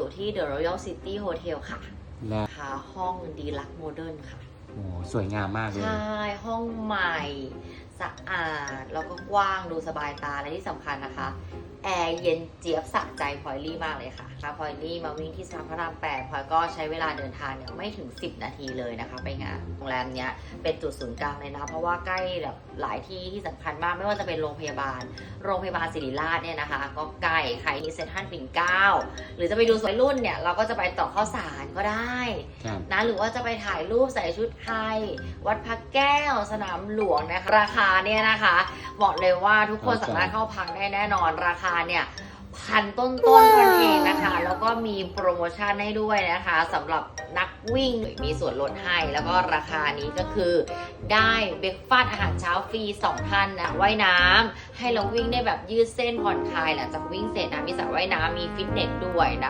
อยู่ที่ The Royal City Hotel ค่ะแล้วค่ะห้องดีลักโมเดิร์นค่ะ โอ้สวยงามมากเลย ใช่ ห้องใหม่ สะอาดแล้วก็กว้างดูสบายตาและที่สำคัญนะคะ แอร์เย็นเจี๊ยบสะใจพลอยลี่มากเลยค่ะค่ะพลอยลี่มาวิ่งที่สนามพระรามแปดพลอยก็ใช้เวลาเดินทางเนี่ยไม่ถึง 10 นาทีเลยนะคะ ไปงานโรงแรมเนี้ยเป็นจุดศูนย์กลางเลยนะเพราะว่าใกล้แบบหลายที่ที่สำคัญมากไม่ว่าจะเป็นโรงพยาบาล โรงพยาบาลศิริราชเนี่ยนะคะ ก็ใกล้ใครที่เซ็นทรัลปิ่นเกล้าหรือจะไปดูสวยรุ่นเนี่ยเราก็จะไปต่อข้าวสารก็ได้ครับนะหรือว่าจะไปถ่ายรูปใส่ชุดไทย วัดพระแก้วสนามหลวงนะคะราคาเนี่ยนะคะ บอกเลยว่าทุกคนเข้าใจสามารถเข้าพักได้แน่นอนราคาเนี่ยพันต้นต้นๆกันเองนะคะ แล้วก็มีโปรโมชั่นให้ด้วยนะคะสำหรับนักวิ่งมีส่วนลดให้ แล้วก็ราคานี้ก็คือได้เบรกฟาสต์อาหารเช้าฟรี 2 ท่านนะว่ายน้ำให้เราวิ่งได้แบบยืดเส้นผ่อนคลายหลังจากวิ่งเสร็จนะมีสระว่ายน้ำมีฟิตเนสด้วยนะ